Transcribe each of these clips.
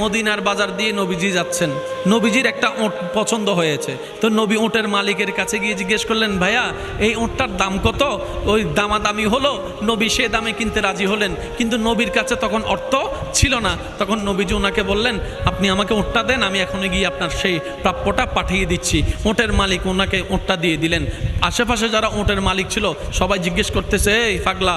মদিনার বাজার দিয়ে নবীজি যাচ্ছেন। নবীজির একটা ওঁট পছন্দ হয়েছে। তো নবী ওঁটের মালিকের কাছে গিয়ে জিজ্ঞেস করলেন, ভাইয়া, এই ওঁটটার দাম কত? ওই দামাদামি হলো? নবী সে দামে কিনতে রাজি হলেন। কিন্তু নবীর কাছে তখন অর্থ ছিল না। তখন নবীজি ওনাকে বললেন, আপনি আমাকে ওঁটটা দেন, আমি এখনই গিয়ে আপনার সেই প্রাপ্যটা পাঠিয়ে দিচ্ছি। ওঁটের মালিক ওনাকে ওঁটটা দিয়ে দিলেন। আশেপাশে যারা ওঁটের মালিক ছিল, সবাই জিজ্ঞেস করতেছে, এই পাগলা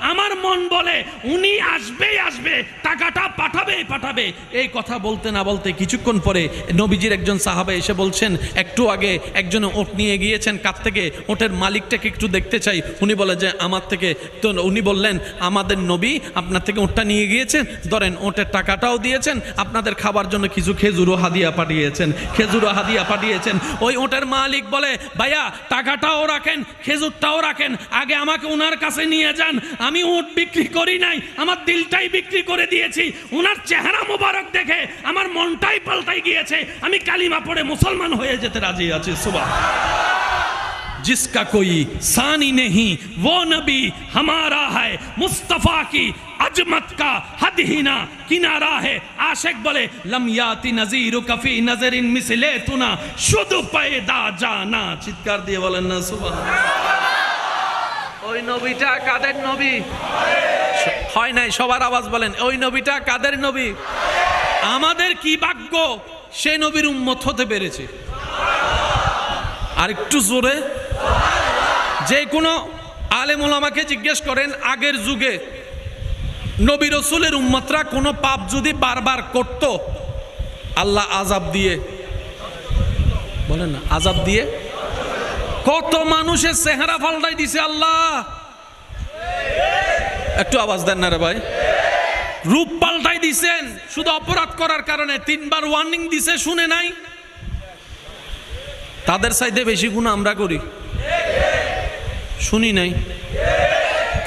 আমার মন বলে, উনি আসবেই আসবে, টাকাটা পাঠাবেই পাঠাবে। এই কথা বলতে না বলতে কিছুক্ষণ পরে নবীজির একজন সাহাবে এসে বলছেন, একটু আগে একজন ওট নিয়ে গিয়েছেন কাছ থেকে, ওটের মালিকটাকে একটু দেখতে চাই। উনি বলে যে, আমার থেকে, তো উনি বললেন, আমাদের নবী আপনার থেকে ওটটা নিয়ে গিয়েছেন, ধরেন ওটের টাকাটাও দিয়েছেন, আপনাদের খাবার জন্য কিছু খেজুরও হাদিয়া পাঠিয়েছেন খেজুরও হাদিয়া পাঠিয়েছেন। ওই ওটের মালিক বলে, ভাইয়া, টাকাটাও রাখেন, খেজুরটাও রাখেন, আগে আমাকে ওনার কাছে নিয়ে যান আমি উট বিক্রি করি নাই আমার দিলটাই বিক্রি করে দিয়েছি ওনার চেহারা মোবারক দেখে আমার মনটাই পাল্টাই গিয়েছে আমি কালিমা পড়ে মুসলমান হয়ে যেতে রাজি আছি সুবাহ जिसका कोई सानी नहीं वो नबी हमारा है मुस्तफा की अजमत का हद ही ना किनारा है आशिक बोले लमयाति नजीर कफी नजरिन मिसले तुना शुद्ध पैदा जाना চিৎকার দিয়ে বলেন না সুবহান ওই নবীটা কাদের নবী? হয় নাই, সবার আওয়াজ বলেন। ওই নবীটা কাদের নবী? আমাদের কি ভাগ্য? সে নবীর উম্মত হতে পেরেছে। আর একটু জোরে। যে কোনো আলেমুল আমাকে জিজ্ঞেস করেন, আগের যুগে নবী রসুলের উম্মতরা কোনো পাপ যদি বারবার করত, আল্লাহ আজাব দিয়ে, বলেন না আজাব দিয়ে কত মানুষের চেহারা পাল্টাই দিছে আল্লাহ। একটু আওয়াজ দেন না রে ভাই। রূপ পাল্টাই দিছেন, শুধু অপরাধ করার কারণে। তিনবার ওয়ার্নিং দিছে, শুনে নাই। তাদের সাইডে বেশি গুণ আমরা করি। শুনি নাই।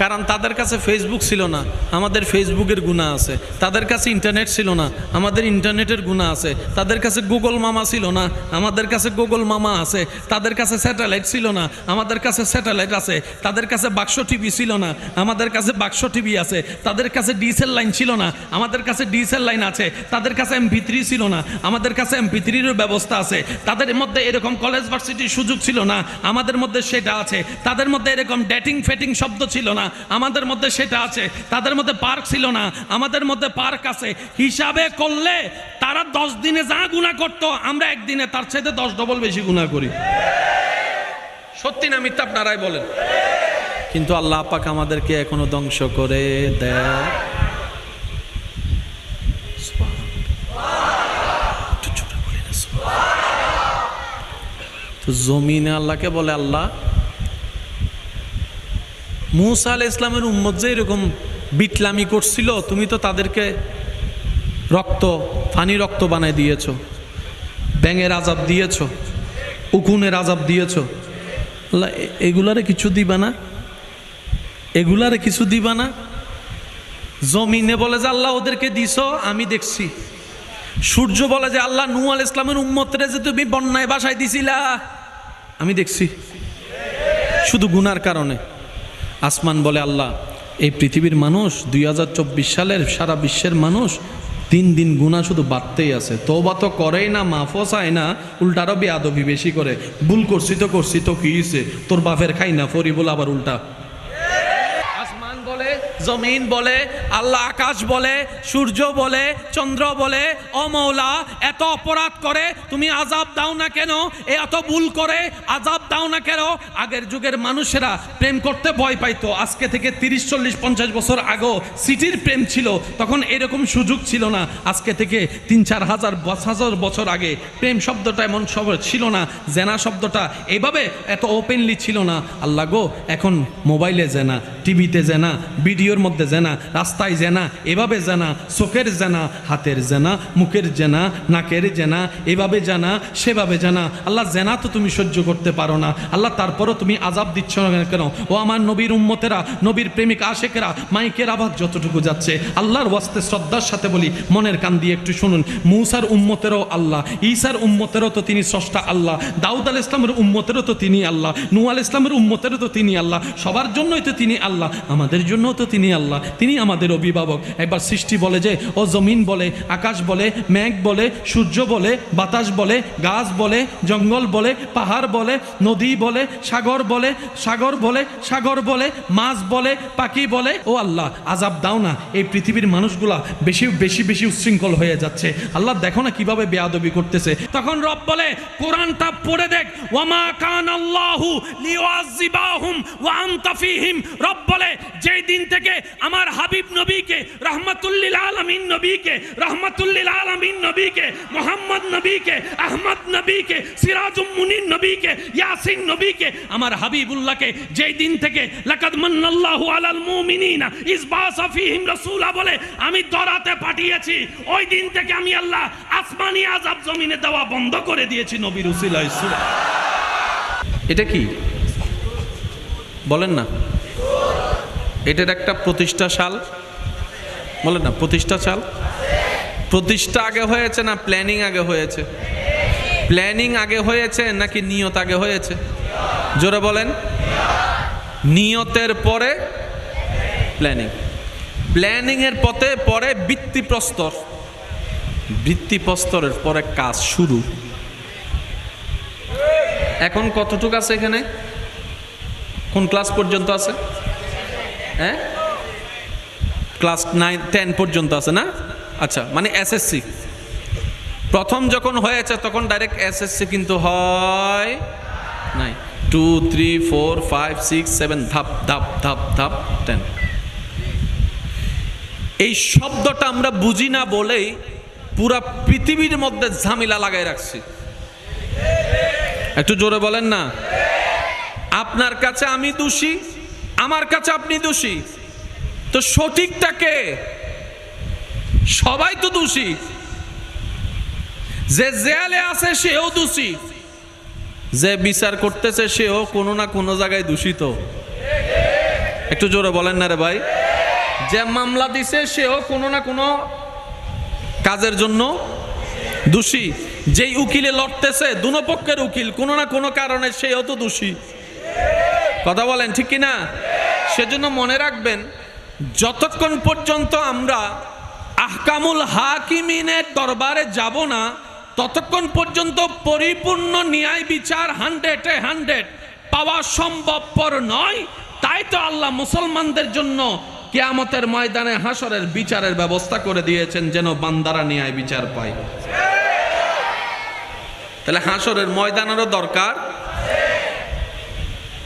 কারণ তাদের কাছে ফেসবুক ছিল না, আমাদের ফেসবুকের গুণা আছে। তাদের কাছে ইন্টারনেট ছিল না, আমাদের ইন্টারনেটের গুণা আছে। তাদের কাছে গুগল মামা ছিল না, আমাদের কাছে গুগল মামা আছে। তাদের কাছে স্যাটেলাইট ছিল না, আমাদের কাছে স্যাটেলাইট আছে। তাদের কাছে বাক্স টিভি ছিল না, আমাদের কাছে বাক্স টিভি আছে। তাদের কাছে ডিসেল লাইন ছিল না, আমাদের কাছে ডিসেল লাইন আছে। তাদের কাছে এমপি থ্রি ছিল না, আমাদের কাছে এমপি থ্রিরও ব্যবস্থা আছে। তাদের মধ্যে এরকম কলেজ ভার্সিটির সুযোগ ছিল না, আমাদের মধ্যে সেটা আছে। তাদের মধ্যে এরকম ডেটিং ফেটিং শব্দ ছিল না আমাদের মধ্যে সেটা আছে, তাদের মধ্যে পার্ক ছিল না, আমাদের মধ্যে পার্ক আছে। হিসাবে করলে তারা দশ দিনে যা গুণা করতো, আমরা একদিনে তার চাইতে দশ ডবল বেশি গুণা করি। সত্যি না মিথ্যা আপনারাই বলেন। কিন্তু আল্লাহ পাক আমাদেরকে এখনও ধ্বংস করে দেয়। জমিনে আল্লাহকে বলে আল্লাহ মুসা আল ইসলামের উম্মত যে এরকম বিটলামি করছিল, তুমি তো তাদেরকে রক্ত, ফানি রক্ত বানায় দিয়েছ, ব্যাঙের আজাব দিয়েছ, উকুনের আজাব দিয়েছ। এগুলারে কিছু দিবা না? এগুলারে কিছু দিবা না? জমিনে বলে যে আল্লাহ ওদেরকে দিছ, আমি দেখছি। সূর্য বলে যে আল্লাহ নু আল ইসলামের উম্মতরে যে তুমি বন্যায় বাসায় দিছিলা, আমি দেখছি। শুধু গুনার কারণে। আসমান বলে আল্লাহ, এই পৃথিবীর মানুষ, দুই হাজার চব্বিশ সালের সারা বিশ্বের মানুষ, দিন দিন গুণা শুধু বাড়তেই আছে। তৌবা তো করেই না মাফও চায় না। উল্টারও বেয়াদবি বেশি করে, ভুল করছি তো করছি তো, কী? তোর বাপের খাই না ফরি বলে আবার উল্টা। জমিন বলে, আল্লাহ আকাশ বলে, সূর্য বলে, চন্দ্র বলে অমৌলা এত অপরাধ করে তুমি আজাব দাও না কেন? এ এত ভুল করে আজাব দাও না কেন? আগের যুগের মানুষেরা প্রেম করতে ভয় পাইতো। আজকে থেকে তিরিশ, চল্লিশ, পঞ্চাশ বছর আগেও সিটির প্রেম ছিল। তখন এরকম সুযোগ ছিল না। আজকে থেকে তিন, চার হাজার হাজার বছর আগে প্রেম শব্দটা এমন সব ছিল না। জেনা শব্দটা এভাবে এত ওপেনলি ছিল না। আল্লাহ গো, এখন মোবাইলে জেনা। টিভিতে জেনা, ভিডিওর মধ্যে জেনা, রাস্তায় জেনা, এভাবে জানা, চোখের জেনা, হাতের জেনা, মুখের জেনা, নাকের জেনা, এভাবে জানা, সেভাবে জানা। আল্লাহ জেনা তো তুমি সহ্য করতে পারো না। আল্লাহ তারপরও তুমি আজাব দিচ্ছ না কেন? ও আমার নবীর উম্মতেরা, নবীর প্রেমিক আশেকেরা, মাইকের আবাদ যতটুকু যাচ্ছে, আল্লাহর ওয়াস্তে শ্রদ্ধার সাথে বলি, মনের কান দিয়ে একটু শুনুন। মৌসার উম্মতেরও আল্লাহ, ঈসার উম্মতেরও তো তিনি স্রষ্টা আল্লাহ, দাউদ আল ইসলামের উম্মতেরও তো তিনি আল্লাহ নু আল ইসলামের উম্মতেরও তো তিনি আল্লাহ, সবার জন্যই তো তিনি আল্লাহ। আমাদের জন্যও তো তিনি আল্লাহ, তিনি আমাদের অভিভাবক। একবার সৃষ্টি বলে যে, ও জমিন বলে, আকাশ বলে, মেঘ বলে, সূর্য বলে, বাতাস বলে, গাছ বলে, জঙ্গল বলে, পাহাড় বলে, নদী বলে, সাগর বলে সাগর বলে সাগর বলে, মাছ বলে, পাখি বলে, ও আল্লাহ, আজাব দাও না, এই পৃথিবীর মানুষগুলা বেশি বেশি বেশি উচ্ছৃঙ্খল হয়ে যাচ্ছে। আল্লাহ দেখো না কীভাবে বেয়াদবি করতেছে। তখন রব বলে, কোরআনটা পড়ে দেখ ওয়ামা কান আল্লাহু লিওয়াজিবাহুম ওয়া আনতা ফীহিম। রব বলে, যেই দিন থেকে আমার হাবিব নবীকে, রহমাতুল্লিল আলামিন নবীকে, রহমাতুল্লিল আলামিন নবীকে, মোহাম্মদ নবীকে, আহমদ নবীকে, সিরাজুম মুনির নবীকে, ইয়াসিন নবীকে, আমার হাবিবুল্লাহকে যেই দিন থেকে লাকাদ মান্নাল্লাহু আলাল মুমিনিনা, ইসবাসা ফীহিম রাসূলা বলে, আমি দরাতে পাঠিয়েছি। ওই দিন থেকে আমি আল্লাহ আসমানি আযাব জমিনে দেওয়া বন্ধ করে দিয়েছি নবীর উসিলায় সুরা এটা কি? বলেন না। এটার একটা প্রতিষ্ঠা সাল। বলেন না, প্রতিষ্ঠা সাল? প্রতিষ্ঠা আগে হয়েছে না প্ল্যানিং আগে হয়েছে? প্ল্যানিং আগে হয়েছে নাকি নিয়ত আগে হয়েছে? জোরে বলেন। নিয়তের পরে প্ল্যানিং প্ল্যানিংয়ের পথে পরে বৃত্তি প্রস্তর। বৃত্তি প্রস্তরের পরে কাজ শুরু। এখন কতটুকু আছে এখানে? কোন ক্লাস পর্যন্ত আছে? হ্যাঁ? ক্লাস নাইন, টেন পর্যন্ত আছে না? আচ্ছা মানে এসএসসি প্রথম যখন হয়েছে, তখন ডাইরেক্ট এসএসসি কিন্তু হয় নাই। Two three four five six seven ধাপ ধাপ ধাপ ধাপ টেন এই শব্দটা আমরা বুঝি না বলেই পুরা পৃথিবীর মধ্যে ঝামেলা লাগাই রাখছি। একটু জোরে বলেন না? আপনার কাছে আমি দোষী? আমার কাছে আপনি দোষী। তো সঠিকটাকে সবাই তো দোষী। যে জেলে আছে সেও দোষী। যে বিচার করতেছে সেও কোনো না কোনো জায়গায় দূষিত একটু জোরে বলেন না রে ভাই। যে মামলা দিছে সেও কোনো না কোনো কাজের জন্য দোষী। যেই উকিলে লড়তেছে দুনো পক্ষের উকিল, কোনো না কোনো কারণে সেও তো দোষী। কথা বলেন, ঠিক কি না সেজন্য মনে রাখবেন, যতক্ষণ পর্যন্ত আমরা আহকামুল হাকিমিনের দরবারে যাব না, ততক্ষণ পর্যন্ত পরিপূর্ণ ন্যায় বিচার হান্ড্রেডে হান্ড্রেড পাওয়া সম্ভবপর নয়, তাই তো আল্লাহ মুসলমানদের জন্য কেয়ামতের ময়দানে হাসরের বিচারের ব্যবস্থা করে দিয়েছেন যেন বান্দারা ন্যায় বিচার পায়। তাহলে হাসরের ময়দানেরও দরকার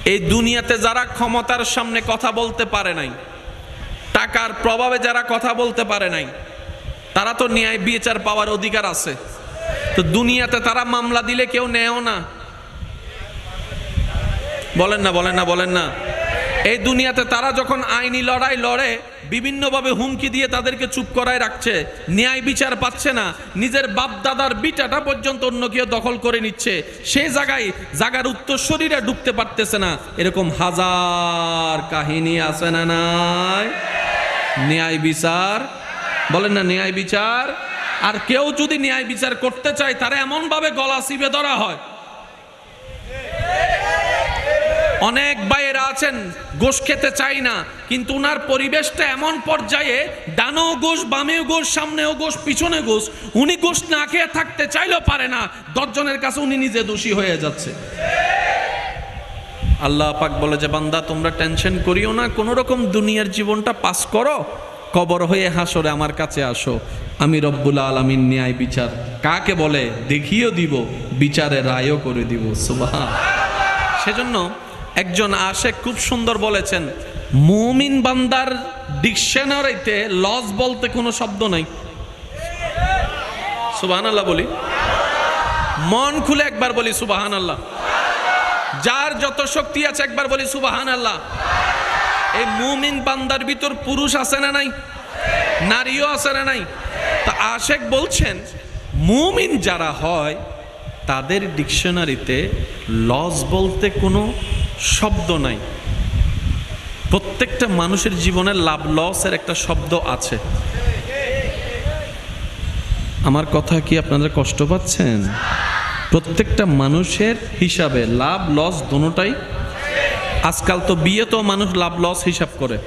এই দুনিয়াতে যারা ক্ষমতার সামনে কথা বলতে পারে নাই, টাকার প্রভাবে যারা কথা বলতে পারে নাই, তারা তো ন্যায় বিচার পাওয়ার অধিকার আছে। তো দুনিয়াতে তারা মামলা দিলে কেউ নেয়ও না। বলেন না বলেন না বলেন না। এই দুনিয়াতে তারা যখন আইনি লড়াই লড়ে, বিভিন্নভাবে হুমকি দিয়ে তাদেরকে চুপ করায় রাখছে, ন্যায় বিচার পাচ্ছে না, নিজের বাপ দাদার বিটাটা পর্যন্ত অন্য কেউ দখল করে নিচ্ছে সেই জায়গায় জাগার উত্তরসূরিরা ঢুকতে পারতেছে না। এরকম হাজার কাহিনী আছে না নাই? ন্যায় বিচার? বলেন না ন্যায় বিচার? আর কেউ যদি ন্যায় বিচার করতে চায়, তারা এমনভাবে গলা চিপে ধরা হয় অনেক ভাইয়েরা আছেন, গোশ খেতে চাই না, কিন্তু উনার পরিবেশটা এমন পর্যায়ে ডানেও গোশ, বামেও গোশ, সামনেও গোশ, পিছনে গোশ, উনি গোশ না খেয়ে থাকতে চাইলেও পারে না, দশজনের কাছে উনি নিজে দোষী হয়ে যাচ্ছে। আল্লাহ পাক বলে যে, বান্দা, তোমরা টেনশন করিও না কোনো রকম দুনিয়ার জীবনটা পাস করো, কবর হয়ে হাসরে আমার কাছে আসো। আমি রব্বুল আলমিন ন্যায় বিচার কাকে বলে, দেখিও দিব বিচারে রায়ও করে দিব সুবাহ সেজন্য একজন আশেক খুব সুন্দর বলেছেন, মুমিন বান্দার ডিকশনারিতে লস বলতে কোনো শব্দ নাই। সুবাহান আল্লাহ বলি। মন খুলে একবার বলি সুবাহান আল্লাহ যার যত শক্তি আছে একবার বলি সুবাহান আল্লাহ এই মুমিন বান্দার ভিতর পুরুষ আছে না নাই? নারীও আছে না নাই? তা আশেক বলছেন, মুমিন যারা হয়, তাদের ডিকশনারিতে লস বলতে কোনো শব্দ নাই। প্রত্যেকটা মানুষের জীবনে লাভ লসের একটা শব্দ আছে। আমার কথা কি আপনারা কষ্ট পাচ্ছেন? প্রত্যেকটা মানুষের হিসাবে লাভ লস দোনোটাই। আজকাল তো বিয়ে তো মানুষ লাভ লস হিসাব করে।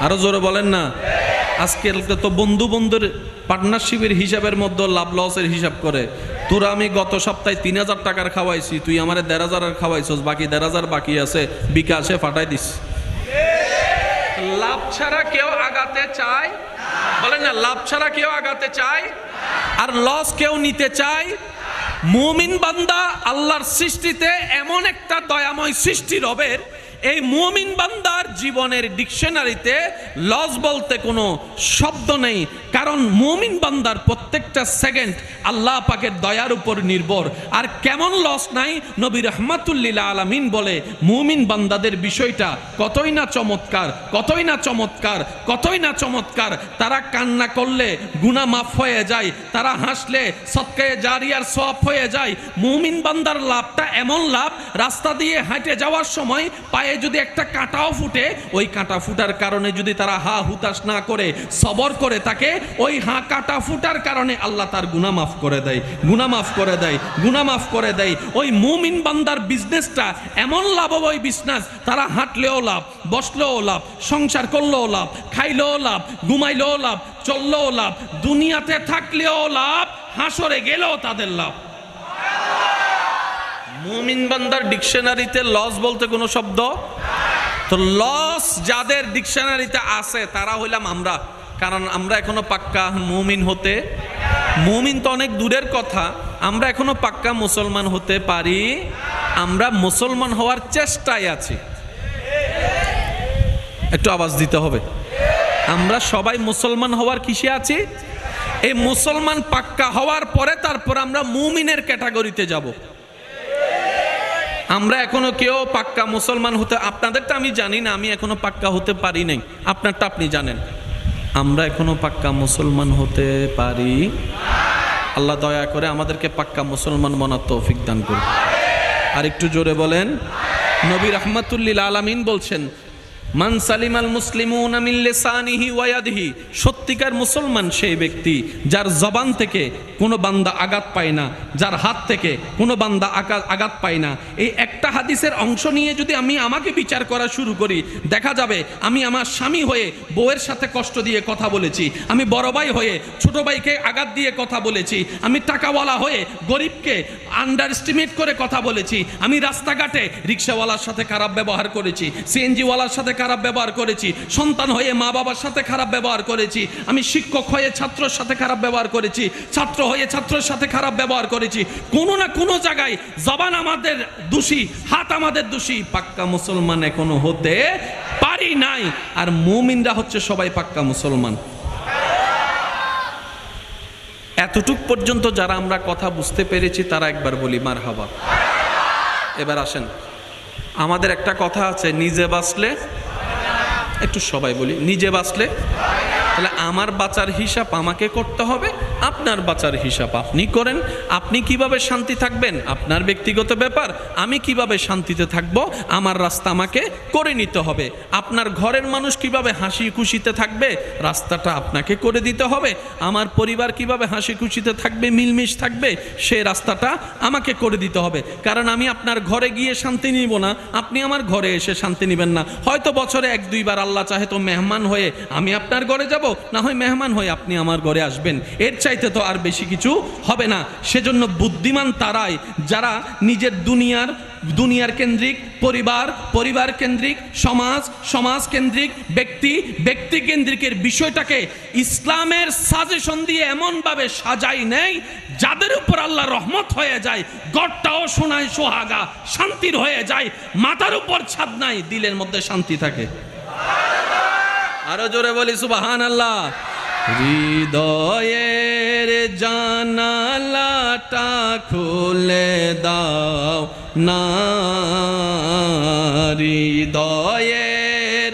আরও জোরে বলেন না। আজকাল তো বন্ধু বন্ধুর পার্টনারশিপের হিসাবের মধ্যে লাভ লসের হিসাব করে। তোরা আমি গত সপ্তাহে তিন হাজার টাকার খাওয়াইছি, তুই আমার দেড় হাজারের খাওয়াইছস, বাকি দেড় হাজার বাকি আছে, বিকাশে ফাটাই দিস। লাভ ছাড়া কেউ আগাতে চায়? বলেন না, লাভ ছাড়া কেউ আগাতে চায়? আর লস কেউ নিতে চায়? মুমিন বান্দা আল্লাহর সৃষ্টিতে এমন একটা দয়াময় সৃষ্টি রবের এই মুমিন বান্দার জীবনের ডিকশনারিতে লস বলতে কোনো শব্দ নেই, কারণ মুমিন বান্দার প্রত্যেকটা সেকেন্ড আল্লাহ পাকের দয়ার উপর নির্ভর। আর কেমন লস নাই? নবী রহমাতুল্লিল আলামিন বলে, মুমিন বান্দাদের বিষয়টা কতই না চমৎকার, কতই না চমৎকার, কতই না চমৎকার। তারা কান্না করলে গুনাহ মাফ হয়ে যায়, তারা হাসলে সৎকায়ে জারিয়ার সওয়াব হয়ে যায়। মুমিন বান্দার লাভটা এমন লাভ, রাস্তা দিয়ে হাঁটে যাওয়ার সময় পায়ে যদি একটা কাঁটাও ফুটে, ওই কাঁটা ফুটার কারণে যদি তারা হা হুতাশ না করে, সবর করে তাকে ওই হা কাঁটা ফুটার কারণে আল্লাহ তার গুনাহ মাফ করে দেয়, গুনাহ মাফ করে দেয়, গুনাহ মাফ করে দেয়। ওই মুমিন বান্দার বিজনেসটা এমন লাভময় বিজনেস তারা হাঁটলেও লাভ, বসলেও লাভ, সংসার করলেও লাভ, খাইলেও লাভ, ঘুমাইলেও লাভ, চললেও লাভ, দুনিয়াতে থাকলেও লাভ, হাসরে গেলেও তাদের লাভ। মুমিন বান্দার ডিকশনারিতে লস বলতে কোনো শব্দ? তো লস যাদের ডিকশনারিতে আছে, তারা হইলাম আমরা। কারণ আমরা এখনও পাক্কা মুমিন হতে মুমিন তো অনেক দূরের কথা, আমরা এখনও পাক্কা মুসলমান হতে পারি। আমরা মুসলমান হওয়ার চেষ্টায় আছি। একটু আওয়াজ দিতে হবে। আমরা সবাই মুসলমান হওয়ার কিসে আছি? এই মুসলমান পাক্কা হওয়ার পরে তারপর আমরা মুমিনের ক্যাটাগরিতে যাব। আমরা এখনও কেউ পাক্কা মুসলমান হতে আপনাদের তো আমি জানি না, আমি এখনও পাক্কা হতে পারি নাই। আপনারটা আপনি জানেন। আমরা এখনও পাক্কা মুসলমান হতে পারি। আল্লাহ দয়া করে আমাদেরকে পাক্কা মুসলমান মনার তৌফিক দান করুন। আর একটু জোরে বলেন। নবী রহমাতুল্লিল আলামিন বলছেন মান সালিমাল মুসলিমুন মিন লিসানিহি ওয়া ইয়াদিহি। সত্যিকার মুসলমান সেই ব্যক্তি যার জবান থেকে কোনো বান্দা আঘাত পায় না, যার হাত থেকে কোনো বান্দা আঘাত পায় না। এই একটা হাদিসের অংশ নিয়ে যদি আমি আমাকে বিচার করা শুরু করি, দেখা যাবে আমি আমার স্বামী হয়ে বউয়ের সাথে কষ্ট দিয়ে কথা বলেছি, আমি বড় ভাই হয়ে ছোট ভাইকে আঘাত দিয়ে কথা বলেছি, আমি টাকাওয়ালা হয়ে গরিবকে আন্ডার এস্টিমেট করে কথা বলেছি, আমি রাস্তাঘাটে রিক্সাওয়ালার সাথে খারাপ ব্যবহার করেছি সিএনজিওয়ালার সাথে খারাপ ব্যবহার করেছি, সন্তান হয়ে মা বাবার সাথে খারাপ ব্যবহার করেছি, আমি শিক্ষক হয়ে ছাত্রর সাথে খারাপ ব্যবহার করেছি, ছাত্র হয়ে ছাত্রের সাথে খারাপ ব্যবহার করেছি, কোনো না কোনো জায়গায় জবান আমাদের দোষী, হাত আমাদের দোষী, পাক্কা মুসলমান এখনও হতে পারি নাই, আর মুমিনরা হচ্ছে সবাই পাক্কা মুসলমান। এতটুক পর্যন্ত যারা আমরা কথা বুঝতে পেরেছি, তারা একবার বলি মার হাবা এবার আসেন, আমাদের একটা কথা আছে, নিজে বাঁচলে একটু সবাই বলি নিজে বাঁচলে? তাহলে আমার বাঁচার হিসাব আমাকে করতে হবে আপনার বাঁচার হিসাব আপনি করেন। আপনি কীভাবে শান্তি থাকবেন? আপনার ব্যক্তিগত ব্যাপার। আমি কীভাবে শান্তিতে থাকব? আমার রাস্তা আমাকে করে নিতে হবে। আপনার ঘরের মানুষ কীভাবে হাসি খুশিতে থাকবে? রাস্তাটা আপনাকে করে দিতে হবে। আমার পরিবার কীভাবে হাসি খুশিতে থাকবে? মিলমিশ থাকবে? সে রাস্তাটা আমাকে করে দিতে হবে। কারণ আমি আপনার ঘরে গিয়ে শান্তি নিব না। আপনি আমার ঘরে এসে শান্তি নেবেন না। হয়তো বছরে এক, দুইবার আল্লাহ চাহে তো মেহমান হয়ে আমি আপনার ঘরে যাব। না হয় মেহমান হয়ে আপনি আমার ঘরে আসবেন। এর চাইতে তো আর বেশি কিছু হবে না। সেজন্য বুদ্ধিমান তারাই, যারা নিজের দুনিয়ার দুনিয়ার কেন্দ্রিক, পরিবার পরিবার কেন্দ্রিক, সমাজ সমাজ কেন্দ্রিক, ব্যক্তি ব্যক্তি কেন্দ্রিকের বিষয়টাকে ইসলামের সাজেশন দিয়ে এমনভাবে সাজাই নেই, যাদের উপর আল্লাহ রহমত হয়ে যায়, গড়টাও শোনায় সোহাগা, শান্তির হয়ে যায়, মাথার উপর ছাদ নাই, দিলের মধ্যে শান্তি থাকে। আরও জোরে বলি সুবাহান আল্লাহ ঘরের জানালাটা খুলে দাও নারি দয়ের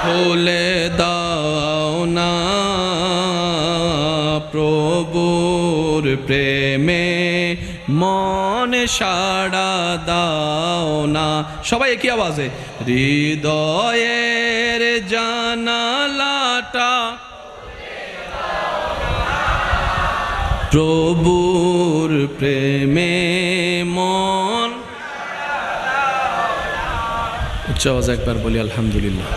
খুলে দাও না প্রভুর প্রেমে মন সাড়া দাও না সবাই একই আওয়াজে হৃদয়ের জানালা প্রভুর প্রেমে মন। উচ্চ আওয়াজ একবার বলি আলহামদুলিল্লাহ।